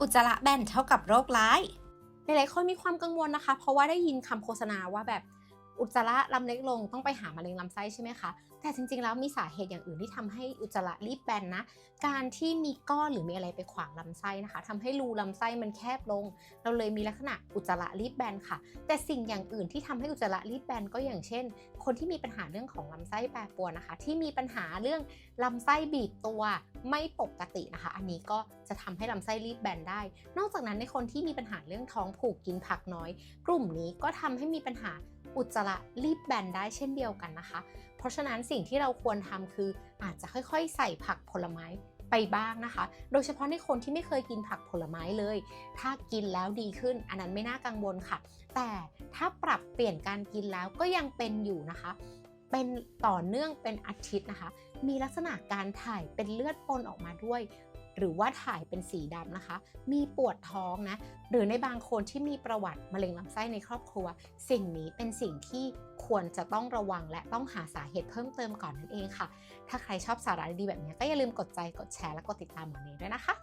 อุจจาระแบนเท่ากับโรคร้าย หลายๆคนมีความกังวลนะคะ เพราะว่าได้ยินคำโฆษณาว่าแบบ อุจจาระลำเล็กลงต้องไปหามะเร็งลำไส้ใช่ไหมคะ แต่จริงๆแล้วมีสาเหตุอย่างอื่นที่ทำให้อุจจาระรีบแบนนะ การที่มีก้อนหรือมีอะไรไปขวางลำไส้นะคะทำให้รูลำไส้มันแคบลง เราเลยมีลักษณะอุจจาระรีบแบนค่ะ แต่สิ่งอย่างอื่นที่ทำให้อุจจาระรีบแบนก็อย่างเช่น คนที่มีปัญหาเรื่องของลำไส้แปรปรวนนะคะ ที่มีปัญหาเรื่องลำไส้บีบตัวไม่ปกตินะคะ อันนี้ก็จะทำให้ลำไส้รีบแบนได้ นอกจากนั้นในคนที่มีปัญหาเรื่องท้องผูกกินผักน้อย กลุ่มนี้ก็ทำให้มีปัญหา อุจจาระรีบแบนได้เช่นเดียวกันนะคะ เพราะฉะนั้นสิ่งที่เราควรทำคืออาจจะค่อยๆ ใส่ผักผลไม้ไปบ้างนะคะ โดยเฉพาะในคนที่ไม่เคยกินผักผลไม้เลย ถ้ากินแล้วดีขึ้น อันนั้นไม่น่ากังวลค่ะ แต่ถ้าปรับเปลี่ยนการกินแล้วก็ยังเป็นอยู่นะคะ เป็นต่อเนื่องเป็นอาทิตย์นะคะ มีลักษณะการถ่ายเป็นเลือดปนออกมาด้วย หรือว่าถ่ายเป็นสีดำนะคะ มีปวดท้องนะ หรือในบางคนที่มีประวัติมะเร็งลำไส้ในครอบครัว สิ่งนี้เป็นสิ่งที่ควรจะต้องระวังและต้องหาสาเหตุเพิ่มเติมก่อนนั่นเองค่ะ ถ้าใครชอบสาระดีๆแบบนี้ก็อย่าลืมกดใจกดแชร์และกดติดตามหมอเนยด้วยนะคะ